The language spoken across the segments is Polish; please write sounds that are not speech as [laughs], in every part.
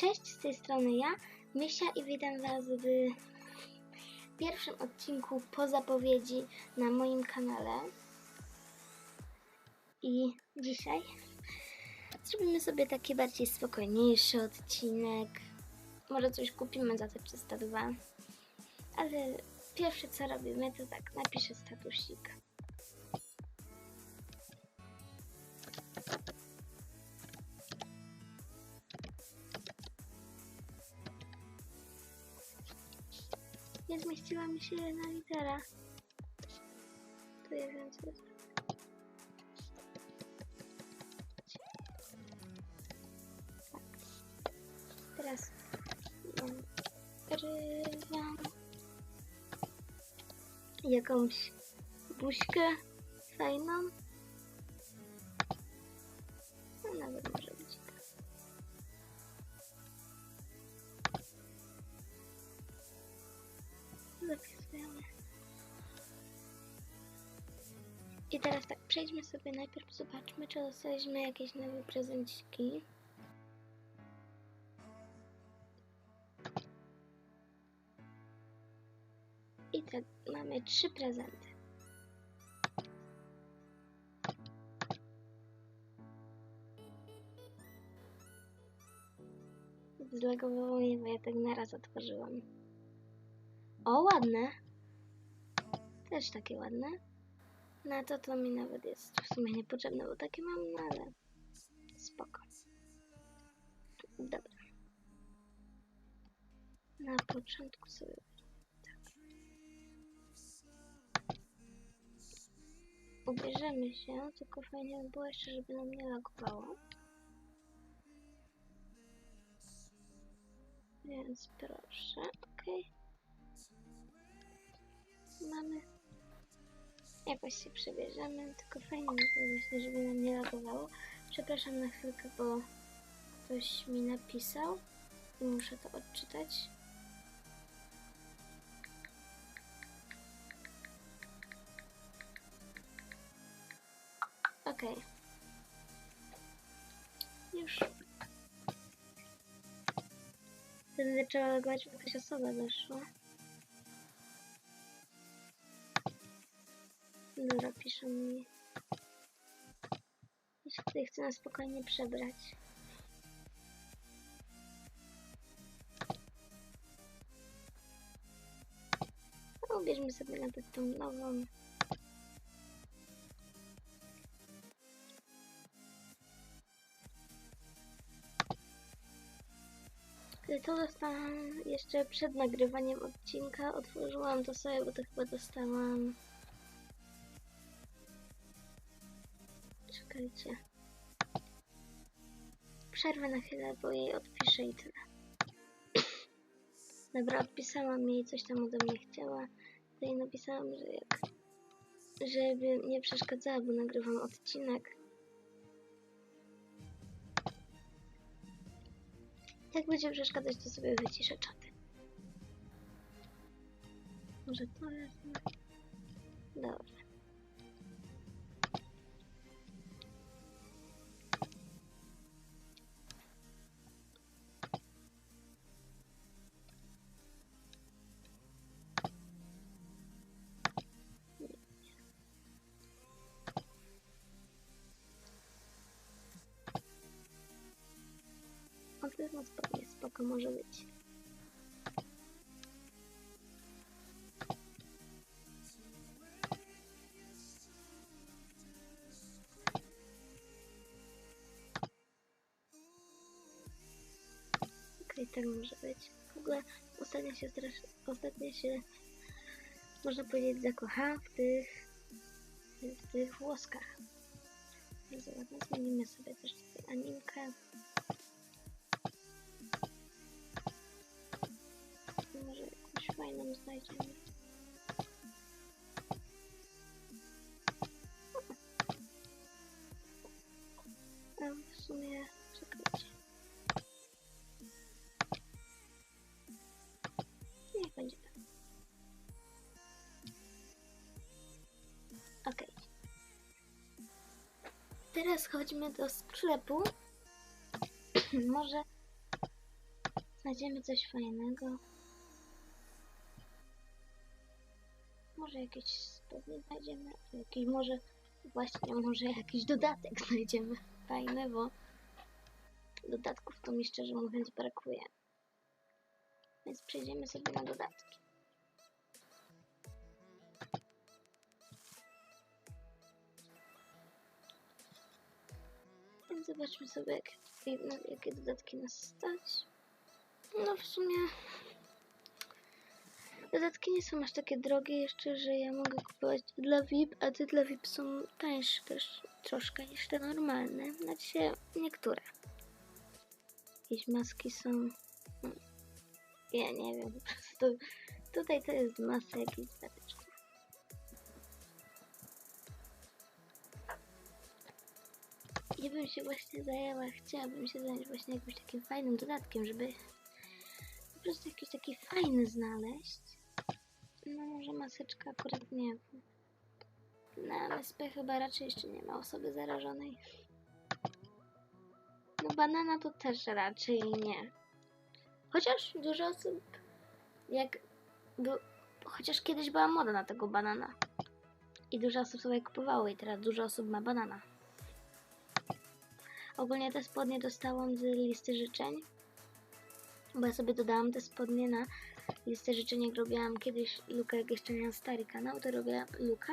Cześć, z tej strony ja, Mysia i witam Was w pierwszym odcinku po zapowiedzi na moim kanale. I dzisiaj zrobimy sobie taki bardziej spokojniejszy odcinek. Może coś kupimy za te 302. Ale pierwsze co robimy to tak, napiszę statusik. Nie zmieściła mi się jedna litera. Tu jest. Tak. Teraz nagrywam jakąś buźkę fajną. Przejdźmy sobie najpierw, zobaczmy, czy dostaliśmy jakieś nowe prezenciki. I tak, mamy trzy prezenty. Zlegowało je, bo ja tak naraz otworzyłam. O, ładne. Też takie ładne. No to to mi nawet jest w sumie niepotrzebne, bo takie mam, no ale spoko. Dobra. Na początku sobie tak. Ubierzemy się, tylko fajnie by było jeszcze, żeby nam nie lagowało. Więc proszę, okej. Mamy jakoś się przebierzemy, tylko fajnie by było żeby nam nie lagowało. Przepraszam na chwilkę, bo ktoś mi napisał i muszę to odczytać. Okej. Już. Wtedy trzeba logować, bo jakaś osoba weszła. Dobra, piszą mi. Jeśli ktoś chce na spokojnie przebrać. No, ubierzmy sobie nawet tą nową. To dostałam jeszcze przed nagrywaniem odcinka. Otworzyłam to sobie, bo to chyba dostałam. Czekajcie. Przerwę na chwilę, bo jej odpiszę i tyle. Dobra, odpisałam jej, coś tam ode mnie chciała. To jej napisałam, że jak... Żeby nie przeszkadzała, bo nagrywam odcinek. Jak będzie przeszkadzać, to sobie wyciszę czaty. Może to jest... Dobra. Odbyt na spodnie, spoko może być. Okej, tak może być. W ogóle ostatnio się strasz... ostatnio się można powiedzieć zakochałam w tych w tych włoskach. Bardzo ładne. Zmienimy sobie też tutaj animkę. Fajną znajdziemy. A w sumie czekajcie. Niech będzie tak. Okej. Teraz chodźmy do sklepu. [clears throat] Może Znajdziemy coś fajnego. Może jakieś spodnie znajdziemy, jakiś może właśnie może jakiś dodatek [laughs] znajdziemy fajny, bo dodatków to mi szczerze mówiąc brakuje. Więc przejdziemy sobie na dodatki. Więc zobaczmy sobie, jak, jak- jakie dodatki nas stać. No w sumie dodatki nie są aż takie drogie jeszcze, że ja mogę kupować dla VIP, a te dla VIP są tańsze też troszkę niż te normalne. Znaczy niektóre. Jakieś maski są... no, Ja nie wiem, [laughs] po prostu tutaj to jest masa jakichś dodateczków. Ja bym się właśnie zajęła, chciałabym się zająć właśnie jakimś takim fajnym dodatkiem, żeby po prostu jakiś taki fajny znaleźć. No może maseczka akurat nie. Na MSP chyba raczej jeszcze nie ma osoby zarażonej. No banana to też raczej nie. Chociaż dużo osób jak był, chociaż kiedyś była moda na tego banana. I dużo osób sobie kupowało i teraz dużo osób ma banana. Ogólnie te spodnie dostałam z listy życzeń. Bo ja sobie dodałam te spodnie na listę życzeń, jak robiłam kiedyś Luka, jak jeszcze miałam stary kanał, to robiłam Luka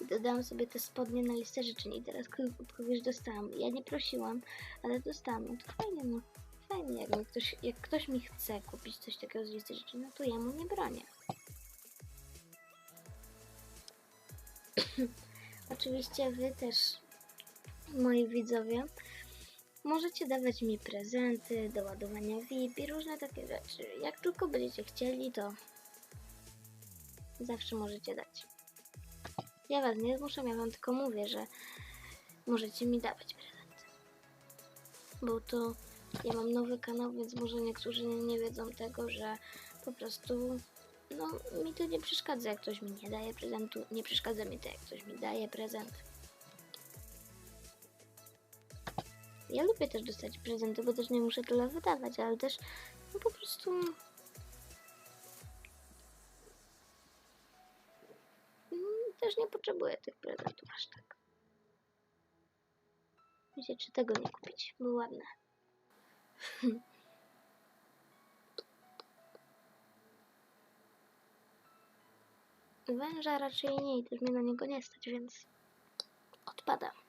i dodałam sobie te spodnie na listę życzeń i teraz ko- od kogoś dostałam. Ja nie prosiłam, ale dostałam. No to fajnie, no. Fajnie, jak, ktoś, jak ktoś mi chce kupić coś takiego z listy życzeń, no to ja mu nie bronię. [clears throat] Oczywiście wy też, moi widzowie, Możecie dawać mi prezenty do ładowania VIP i różne takie rzeczy. Jak tylko będziecie chcieli, to zawsze możecie dać. Ja was nie zmuszam, ja wam tylko mówię, że możecie mi dawać prezenty. Bo to ja mam nowy kanał, więc może niektórzy nie, wiedzą tego, że po prostu no mi to nie przeszkadza, jak ktoś mi nie daje prezentu. Nie przeszkadza mi to, jak ktoś mi daje prezent. Ja lubię też dostać prezenty, bo też nie muszę tyle wydawać, ale też no po prostu. mm, Też nie potrzebuję tych prezentów aż tak. Wiecie, czy tego nie kupić? Było ładne. [laughs] Węża raczej nie i też mnie na niego nie stać, więc odpada.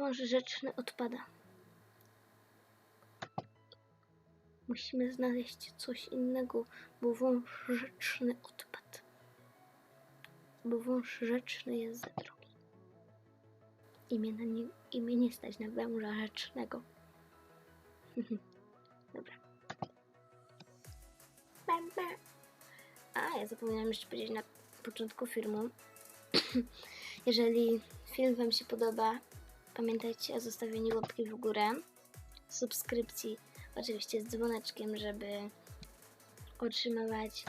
Wąż rzeczny odpada. Musimy znaleźć coś innego, bo wąż rzeczny odpadł. Bo wąż rzeczny jest za drogi. I mnie, na nie, I mnie nie stać na węża rzecznego. [laughs] Dobra. A, ja zapomniałam jeszcze powiedzieć na początku filmu. [clears throat] Jeżeli film Wam się podoba, Pamiętajcie o zostawieniu łapki w górę, subskrypcji, oczywiście z dzwoneczkiem, żeby otrzymywać,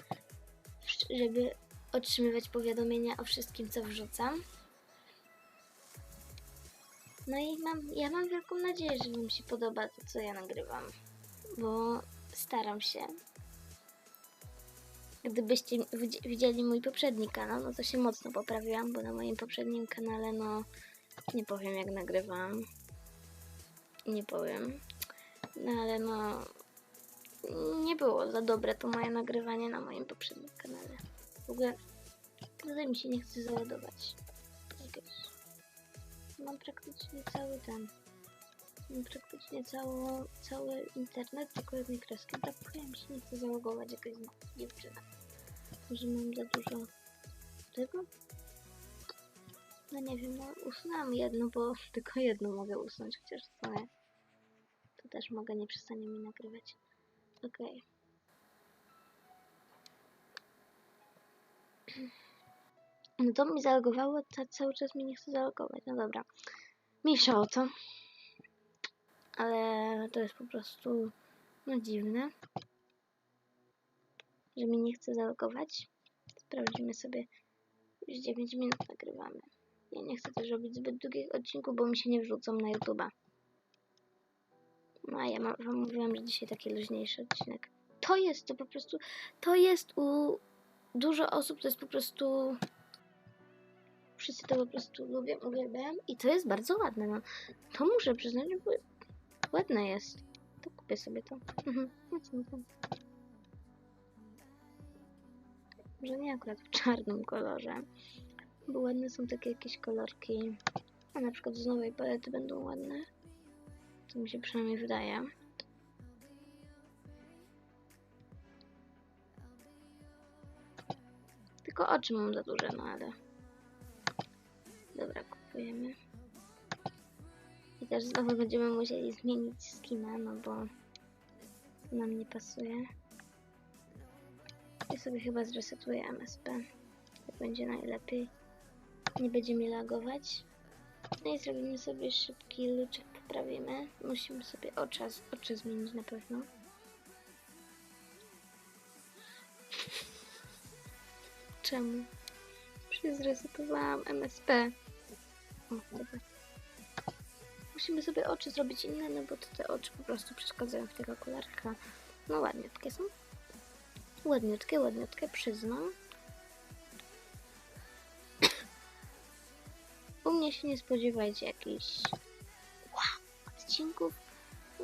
żeby otrzymywać powiadomienia o wszystkim, co wrzucam. No i mam, ja mam wielką nadzieję, że Wam się podoba to, co ja nagrywam, bo staram się. Gdybyście widzi- widzieli mój poprzedni kanał, no to się mocno poprawiłam, bo na moim poprzednim kanale, no nie powiem jak nagrywałam. Nie powiem. No ale no. Nie było za dobre to moje nagrywanie na moim poprzednim kanale. W ogóle tutaj mi się nie chce załadować. Mam praktycznie cały ten. Mam praktycznie cało, cały internet, tylko jednej kreski. Tak mi się nie chce zalogować jakaś dziewczyna. Może mam za dużo tego? No nie wiem, no usunęłam jedno, bo [laughs] tylko jedno mogę usunąć, chociaż w sumie to też mogę, nie przestanie mi nagrywać. Okej. No to mi zalogowało, a cały czas mi nie chce zalogować. No dobra. Mniejsza o to. Ale to jest po prostu no dziwne, że mi nie chce zalogować. Sprawdzimy sobie. Już 9 minut nagrywamy. Ja nie chcę też robić zbyt długich odcinków, bo mi się nie wrzucą na YouTube'a. No ja wam mówiłam, że dzisiaj taki luźniejszy odcinek. To jest to po prostu, to jest u dużo osób, to jest po prostu... Wszyscy to po prostu lubią, uwielbiają i to jest bardzo ładne, no. To muszę przyznać, że ładne jest. To kupię sobie to. Mhm. Może nie akurat w czarnym kolorze, bo ładne są takie jakieś kolorki. A na przykład z nowej palety będą ładne. To mi się przynajmniej wydaje. Tylko oczy mam za duże, no ale... Dobra, kupujemy. I też znowu będziemy musieli zmienić skina, no bo nam nie pasuje. I sobie chyba zresetuję MSP. Tak będzie najlepiej. Nie będzie mi lagować. No i zrobimy sobie szybki luczek, poprawimy. Musimy sobie oczy, oczy zmienić na pewno. [laughs] Czemu? Przecież zresetowałam MSP. O, dobra. Musimy sobie oczy zrobić inne, no bo to te oczy po prostu przeszkadzają w tych okularkach. No ładniutkie są. Ładniutkie, ładniutkie, przyznam. Się nie spodziewajcie jakichś wow, odcinków,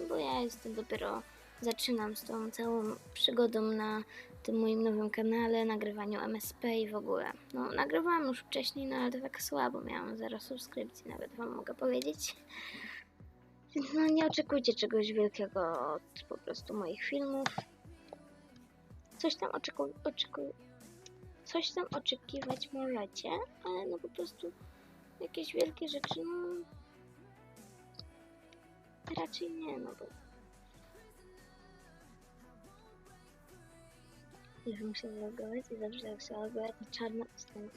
bo ja jestem dopiero, zaczynam z tą całą przygodą na tym moim nowym kanale, nagrywaniu MSP i w ogóle. No, nagrywałam już wcześniej, no ale to tak słabo, miałam zero subskrypcji, nawet wam mogę powiedzieć. Więc no nie oczekujcie czegoś wielkiego od po prostu moich filmów. Coś tam oczeku... oczeku... Coś tam oczekiwać możecie, ale no po prostu jakieś wielkie rzeczy, no raczej nie, no bo już muszę zalogować i zawsze jak się loguję, to ustanie.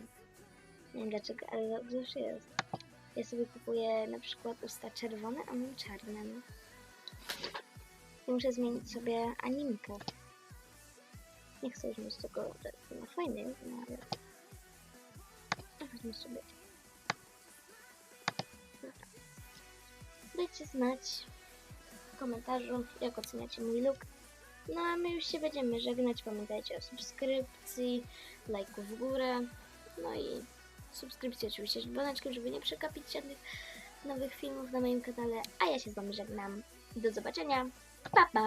Nie wiem dlaczego, ale zawsze jest. Ja sobie kupuję na przykład usta czerwone, a mam czarne, no. I muszę zmienić sobie animkę. Nie chcę już mieć tego, no fajny no ale... No, Weźmy sobie Dajcie znać w komentarzu, jak oceniacie mój look. No a my już się będziemy żegnać. Pamiętajcie o subskrypcji, lajku w górę. No i subskrypcji oczywiście dzwoneczkiem, żeby nie przegapić żadnych nowych filmów na moim kanale. A ja się z wami żegnam. Do zobaczenia. Pa pa!